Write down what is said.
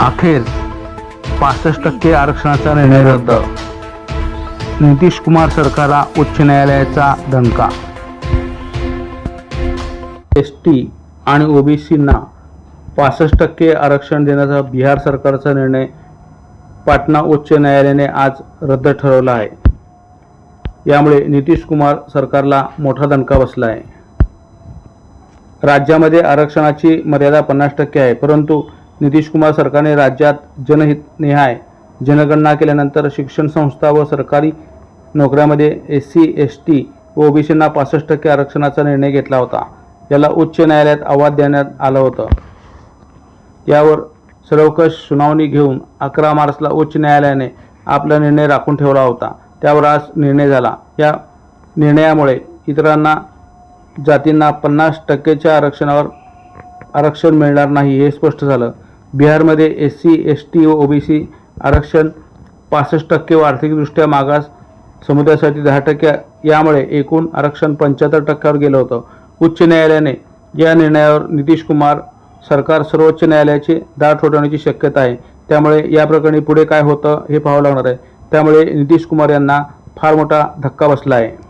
अखेर पासष्ट टक्के आरक्षणाचा निर्णय रद्द. नितीश कुमार सरकारला उच्च न्यायालयाचा धमका एस टी आणि ओबीसींना पासष्ट टक्के आरक्षण देण्याचा बिहार सरकारचा निर्णय पाटणा उच्च न्यायालयाने आज रद्द ठरवला आहे. यामुळे नितीश कुमार सरकारला मोठा दणका बसला आहे राज्यामध्ये आरक्षणाची मर्यादा पन्नास टक्के आहे परंतु नितीश कुमार सरकारने राज्यात जनहित निहाय जनगणना केल्यानंतर शिक्षण संस्था व सरकारी नोकऱ्यामध्ये एस सी एस टी व ओबीसींना पासष्ट टक्के आरक्षणाचा निर्णय घेतला होता. याला उच्च न्यायालयात आव्हान देण्यात आलं होतं. यावर सर्वकष सुनावणी घेऊन अकरा मार्चला उच्च न्यायालयाने आपला निर्णय राखून ठेवला होता. त्यावर आज निर्णय झाला. या निर्णयामुळे इतरांना जातींना पन्नास टक्केच्या आरक्षणावर आरक्षण मिळणार नाही हे स्पष्ट झालं. बिहारमध्ये एस सी एस टी व ओबीसी आरक्षण पासष्ट टक्के व आर्थिकदृष्ट्या मागास समुदायासाठी दहा टक्के यामुळे एकूण आरक्षण पंच्याहत्तर टक्क्यावर गेलं होतं. उच्च न्यायालयाने या निर्णयावर नितीश कुमार सरकार सर्वोच्च न्यायालयाचे दार ठोठावण्याची शक्यता आहे. त्यामुळे या प्रकरणी पुढे काय होतं हे पाहावं लागणार आहे. त्यामुळे नितीश कुमार यांना फार मोठा धक्का बसला आहे.